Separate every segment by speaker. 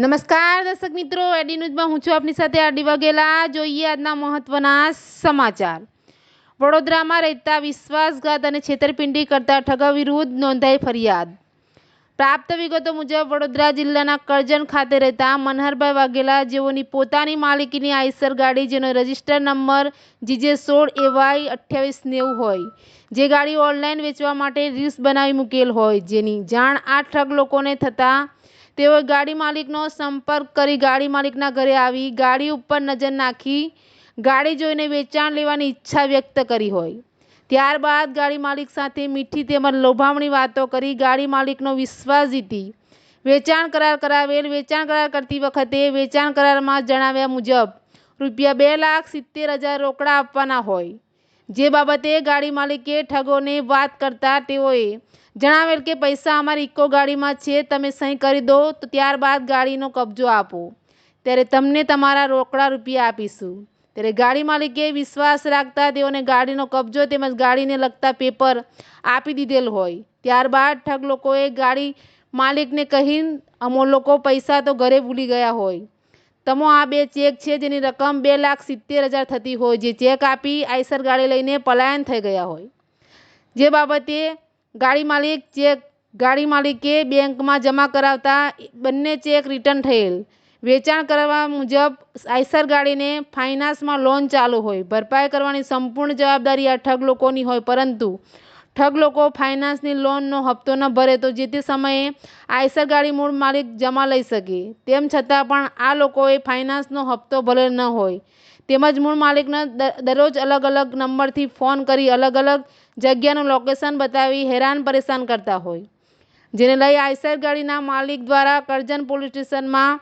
Speaker 1: નમસ્કાર દર્શક મિત્રો એડી ન્યૂઝમાં હું છું આપની સાથે આડી વાઘેલા જોઈએ આજના મહત્વના સમાચાર. વડોદરામાં રહેતા વિશ્વાસઘાત અને છેતરપિંડી કરતા ઠગા વિરુદ્ધ નોંધાઈ ફરિયાદ. પ્રાપ્ત વિગતો મુજબ, વડોદરા જિલ્લાના કરજણ ખાતે રહેતા મનહરભાઈ વાઘેલા જેઓની પોતાની માલિકીની આઈસર ગાડી, જેનો રજિસ્ટર નંબર જીજે સોળ એવાય અઠ્યાવીસ નેવું હોય, જે ગાડી ઓનલાઈન વેચવા માટે રીલ્સ બનાવી મૂકેલ હોય, જેની જાણ આ ઠગ લોકોને થતાં તેઓએ ગાડી માલિકનો સંપર્ક કરી ગાડી માલિકના ઘરે આવી, ગાડી ઉપર નજર નાખી, ગાડી જોઈને વેચાણ લેવાની ઈચ્છા વ્યક્ત કરી હોય. ત્યારબાદ ગાડી માલિક સાથે મીઠી તેમજ લોભામણી વાતો કરી ગાડી માલિકનો વિશ્વાસ જીતી. વેચાણ કરાર કરાવેલ, વેચાણ કરાર કરતી વખતે વેચાણ કરારમાં જણાવ્યા મુજબ, રૂપિયા બે લાખ સિત્તેર હજાર રોકડા આપવાના હોય. જે બાબતે ગાડી માલિકે ઠગોને વાત કરતા તેઓએ જણાવેલ કે પૈસા અમારી ઇકો ગાડીમાં છે, તમે સહી કરી દો, તો ત્યારબાદ ગાડીનો કબજો આપો. ત્યારે તમને તમારા રોકડા રૂપિયા આપીશું. ત્યારે ગાડી માલિકે વિશ્વાસ રાખતા તેઓને ગાડીનો કબજો તેમજ ગાડીને લગતા પેપર આપી દીધેલ હોય. ત્યારબાદ ઠગ લોકોએ ગાડી માલિકને કહી અમો લોકો, પૈસા તો ઘરે ભૂલી ગયા હોય. તમો આ બે ચેક છે, જેની રકમ બે લાખ સિત્તેર હજાર થતી હોય, જે ચેક આપી આઈસર ગાડી લઈને પલાયન થઈ ગયા હોય. જે બાબતે ગાડી માલિક ચેક, ગાડી માલિકે બેંકમાં જમા કરાવતા બંને ચેક રિટર્ન થયેલ. વેચાણ કરવા મુજબ આઈસર ગાડીને ફાઇનાન્સમાં લોન ચાલુ હોય. ભરપાઈ કરવાની સંપૂર્ણ જવાબદારી આ ઠગ લોકોની હોય, પરંતુ ઠગ લોકો ફાઇનાન્સની લોનનો હપ્તો ન ભરે તો જે તે સમયે આયસર ગાડી મૂળ માલિક જમા લઈ શકે. તેમ છતાં પણ આ લોકોએ ફાઇનાન્સનો હપ્તો ભલે ન હોય. તેમજ મૂળ માલિકને દરરોજ અલગ અલગ નંબરથી ફોન કરી અલગ અલગ જગ્યાનું લોકેશન બતાવી હેરાન પરેશાન કરતા હોય. જેને લઈ આયસર ગાડીના માલિક દ્વારા કરજણ પોલીસ સ્ટેશનમાં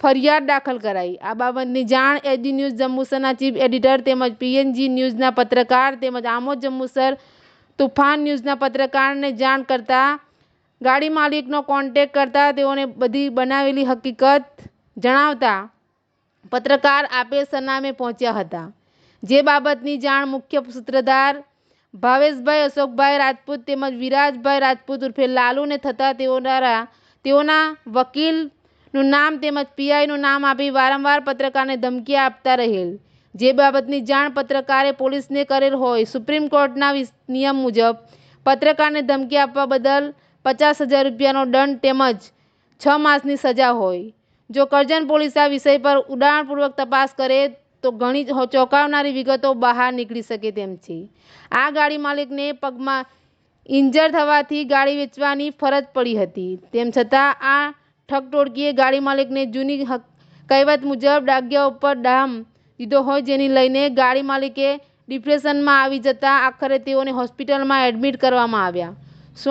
Speaker 1: ફરિયાદ દાખલ કરાઈ. આ બાબતની જાણ એજી ન્યૂઝ જંબુસરના ચીફ એડિટર તેમજ પીએનજી ન્યૂઝના પત્રકાર તેમજ આમોદ જંબુસર તુફાન ન્યૂઝના પત્રકારને જાણ કરતા ગાડી માલિકનો કોન્ટેક કરતા તેઓને બધી બનાવેલી હકીકત જણાવતા પત્રકાર આપે સરનામે પહોંચ્યા હતા. જે બાબતની જાણ મુખ્ય સૂત્રધાર ભાવેશભાઈ અશોકભાઈ રાજપૂત તેમજ વિરાજભાઈ રાજપૂત ઉર્ફે લાલુને થતાં તેઓ દ્વારા તેઓના વકીલનું નામ તેમજ પીઆઈનું નામ આપી વારંવાર પત્રકારને ધમકી આપતા રહેલ. જે બાબતની જાણ પત્રકારે પોલીસને કરેલ હોય, સુપ્રીમ કોર્ટના નિયમ મુજબ, પત્રકારને ધમકી આપવા બદલ પચાસ હજાર રૂપિયાનો દંડ તેમજ છ માસની સજા હોય. જો કરજણ પોલીસ આ વિષય પર ઉડાણપૂર્વક તપાસ કરે, તો ઘણી ચોંકાવનારી વિગતો બહાર નીકળી શકે તેમ છે. આ ગાડી માલિકને પગમાં ઇન્જર થવાથી ગાડી વેચવાની ફરજ પડી હતી. તેમ છતાં આ ઠગ ટોળકીએ ગાડી માલિકને જૂની કહેવત મુજબ, ડાગ્યા ઉપર ડામ દીધો હોય જેની લઈને ગાડી માલિકે ડિપ્રેશનમાં આવી જતા આખરે તેઓને હોસ્પિટલમાં એડમિટ કરવામાં આવ્યા.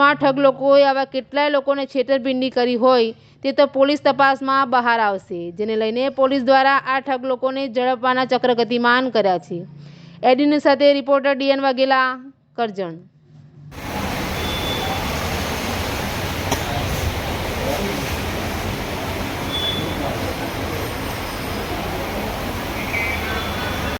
Speaker 1: આ ઠગ લોકોએ આવા કેટલાય લોકોને છેતરપિંડી કરી હોય તે તો પોલીસ તપાસમાં બહાર આવશે, જેને લઈને પોલીસ દ્વારા આ ઠગ લોકોને ઝડપવાના ચક્ર ગતિમાન કર્યા છે. એડીની સાથે રિપોર્ટર ડીએન વાઘેલા, કરજણ.